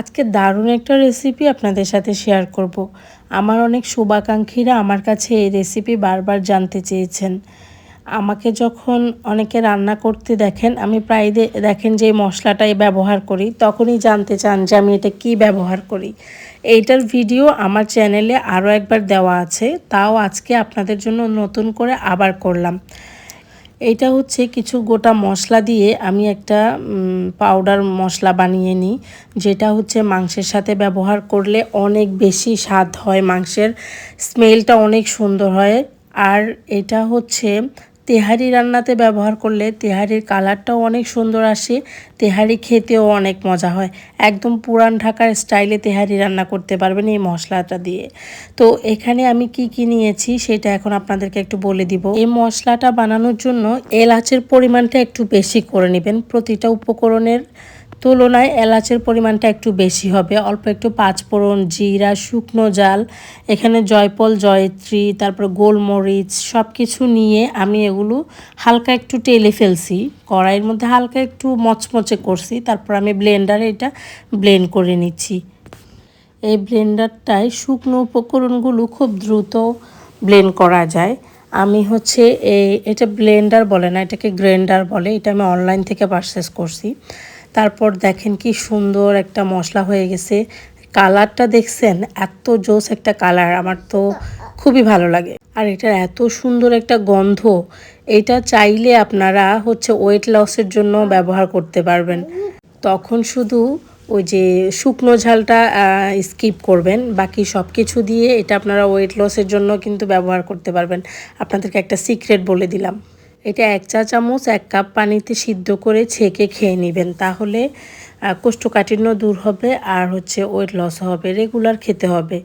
আজকে দারুণ একটা রেসিপি আপনাদের সাথে শেয়ার করব। আমার অনেক শুভাকাঙ্ক্ষীরা আমার কাছে এই রেসিপি বারবার জানতে চেয়েছেন। আমাকে যখন অনেকে রান্না করতে দেখেন, আমি প্রায় দেখেন যে মশলাটাই ব্যবহার করি, তখনই জানতে চান যে আমি এটা কি ব্যবহার করি। এইটার ভিডিও আমার চ্যানেলে আরও একবার দেওয়া আছে, তাও আজকে আপনাদের জন্য নতুন করে আবার করলাম। এইটা হচ্ছে কিছু গোটা মশলা দিয়ে আমি একটা পাউডার মশলা বানিয়ে নিই, যেটা হচ্ছে মাংসের সাথে ব্যবহার করলে অনেক বেশি স্বাদ হয় মাংসের স্মেলটা অনেক সুন্দর হয়। আর এটা হচ্ছে তেহারি রান্নাতে ব্যবহার করলে তেহারির কালারটাও অনেক সুন্দর আসে। তেহারি খেতেও অনেক মজা হয়। একদম পুরান ঢাকার স্টাইলে তেহারি রান্না করতে পারবেন এই মশলাটা দিয়ে। তো এখানে আমি কি কি নিয়েছি সেটা এখন আপনাদেরকে একটু বলে দিব। এই মশলাটা বানানোর জন্য এলাচের পরিমাণটা একটু বেশি করে নেবেন। প্রতিটা উপকরণের তুলনায় এলাচের পরিমাণটা একটু বেশি হবে। অল্প একটু পাঁচফোড়ন, জিরা, শুকনো জাল, এখানে জয়পল জয়ত্রী, তারপর গোলমরিচ সব কিছু নিয়ে আমি এগুলো হালকা একটু টেলে ফেলছি, কড়াইয়ের মধ্যে হালকা একটু মচমচে করছি, তারপর আমি ব্লেন্ডারে এটা ব্লেন্ড করে নিচ্ছি। এই ব্লেন্ডারটায় শুকনো উপকরণগুলো খুব দ্রুত ব্লেন্ড করা যায়। আমি হচ্ছে এই, এটা ব্লেন্ডার বলে না, এটাকে গ্রাইন্ডার বলে, এটা আমি অনলাইন থেকে পারচেস করছি। তারপর দেখেন কি সুন্দর একটা মশলা হয়ে গেছে কালারটা দেখছেন, এত জোস একটা কালার, আমার তো খুবই ভালো লাগে। আর এটার এত সুন্দর একটা গন্ধ, এটা চাইলে আপনারা হচ্ছে ওয়েট লসের জন্য ব্যবহার করতে পারবেন। তখন শুধু ওই যে শুকনো ঝালটা স্কিপ করবেন, বাকি সব কিছু দিয়ে এটা আপনারা ওয়েট লসের জন্য কিন্তু ব্যবহার করতে পারবেন। আপনাদেরকে একটা সিক্রেট বলে দিলাম। এটা এক চা চামচ, এক কাপ পানিতে সিদ্ধ করে ছেঁকে খেয়ে নেবেন। তাহলে কোষ্ঠকাঠিন্য দূর হবে আর হচ্ছে ওয়েট লস হবে রেগুলার খেতে হবে।